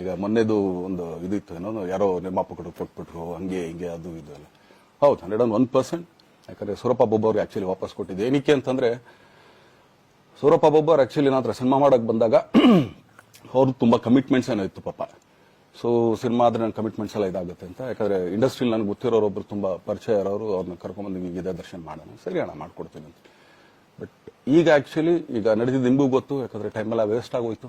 ಈಗ ಮೊನ್ನೆದು ಒಂದು ಇದಿತ್ತು, ಏನೋ ಯಾರೋ ನಿರ್ಮಾಪಕರು ಕೊಟ್ಬಿಟ್ರು, ಹಂಗೆ ಹಿಂಗೆ ಅದು ಇದು ಎಲ್ಲ. ಹೌದು, ಹಂಡ್ರೆಡ್ ಅಂಡ್ ಒನ್ ಪರ್ಸೆಂಟ್. ಯಾಕಂದ್ರೆ ಸೂರಪ್ಪ ಬೊಬ್ಬ ಅವ್ರಿಗೆ ಆಕ್ಚುಲಿ ವಾಪಸ್ ಕೊಟ್ಟಿದ್ದು. ಏನಕ್ಕೆ ಅಂತಂದ್ರೆ, ಸೂರಪ್ಪ ಬೊಬ್ಬ ಅವ್ರು ಆಕ್ಚುಲಿ ನಾತ್ರ ಸಿನಿಮಾ ಮಾಡಕ್ ಬಂದಾಗ ಅವ್ರು ತುಂಬಾ ಕಮಿಟ್ಮೆಂಟ್ಸ್ ಏನೋ ಇತ್ತು ಪಾಪ. ಸೊ ಸಿನಿಮಾ ಆದ್ರೆ ನನ್ನ ಕಮಿಟ್ಮೆಂಟ್ಸ್ ಎಲ್ಲ ಇದಾಗುತ್ತೆ ಅಂತ. ಯಾಕಂದ್ರೆ ಇಂಡಸ್ಟ್ರಿಲಿ ನನಗೆ ಗೊತ್ತಿರೋರು ಒಬ್ರು ತುಂಬಾ ಪರಿಚಯ ಇರೋರು ಅವ್ರನ್ನ ಕರ್ಕೊಂಡ್ಬಂದು ನಿಮಗೆ ಇದೇ ದರ್ಶನ ಮಾಡೋಣ. ಸರಿ ಅಣ್ಣ, ಮಾಡ್ಕೊಡ್ತೀನಿ ಅಂತ. ಬಟ್ ಈಗ ಆಕ್ಚುಲಿ ಈಗ ನಡೆದಿದ್ದು ನಿಮಗೂ ಗೊತ್ತು, ಯಾಕಂದ್ರೆ ಟೈಮ್ ಎಲ್ಲ ವೇಸ್ಟ್ ಆಗೋಯ್ತು.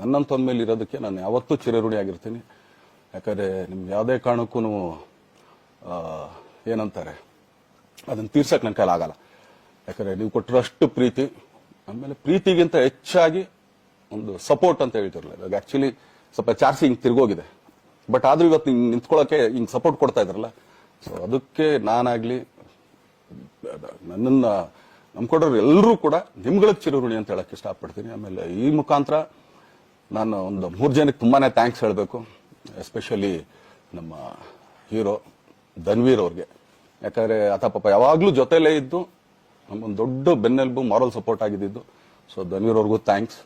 ನನ್ನಂತ ಮೇಲೆ ಇರೋದಕ್ಕೆ ನಾನು ಯಾವತ್ತೂ ಚಿರಋಣಿ ಆಗಿರ್ತೀನಿ. ಯಾಕಂದ್ರೆ ನಿಮ್ಗೆ ಯಾವುದೇ ಕಾರಣಕ್ಕೂ ಏನಂತಾರೆ, ಅದನ್ನು ತೀರ್ಸಕ್ಕೆ ನನ್ನ ಕೈಲಿ ಆಗಲ್ಲ. ಯಾಕಂದ್ರೆ ನೀವು ಕೊಟ್ಟಿರೋಷ್ಟು ಪ್ರೀತಿ, ಆಮೇಲೆ ಪ್ರೀತಿಗಿಂತ ಹೆಚ್ಚಾಗಿ ಒಂದು ಸಪೋರ್ಟ್ ಅಂತ ಹೇಳ್ತಿರಲ್ಲ ಇವಾಗ ಆಕ್ಚುಲಿ ಸ್ವಲ್ಪ ಚಾರ್ಸಿ ಹಿಂಗೆ ತಿರುಗೋಗಿದೆ. ಬಟ್ ಆದರೂ ಇವತ್ತು ಹಿಂಗೆ ನಿಂತ್ಕೊಳ್ಳೋಕೆ ಹಿಂಗೆ ಸಪೋರ್ಟ್ ಕೊಡ್ತಾ ಇದ್ರಲ್ಲ, ಸೊ ಅದಕ್ಕೆ ನಾನಾಗಲಿ, ನನ್ನನ್ನ ನಂಬ್ಕೊಡೋರು ಎಲ್ಲರೂ ಕೂಡ ನಿಮ್ಗಳಿಗೆ ಚಿರಋಣಿ ಅಂತ ಹೇಳಕ್ಕೆ ಇಷ್ಟಪಡ್ತೀನಿ. ಆಮೇಲೆ ಈ ಮುಖಾಂತರ ನಾನು ಒಂದು ಮೂರು ಜನಕ್ಕೆ ತುಂಬಾನೇ ಥ್ಯಾಂಕ್ಸ್ ಹೇಳಬೇಕು ಎಸ್ಪೆಷಲಿ ನಮ್ಮ ಹೀರೋ ಧನ್ವೀರ್ ಅವ್ರಿಗೆ. ಯಾಕಂದರೆ ಆತ ಪಾಪ ಯಾವಾಗಲೂ ಜೊತೆಲೇ ಇದ್ದು, ನಮ್ಮೊಂದು ದೊಡ್ಡ ಬೆನ್ನೆಲುಬು ಮಾರಲ್ ಸಪೋರ್ಟ್ ಆಗಿದ್ದು. ಸೊ ಧನ್ವೀರ್ ಅವ್ರಿಗೂ ಥ್ಯಾಂಕ್ಸ್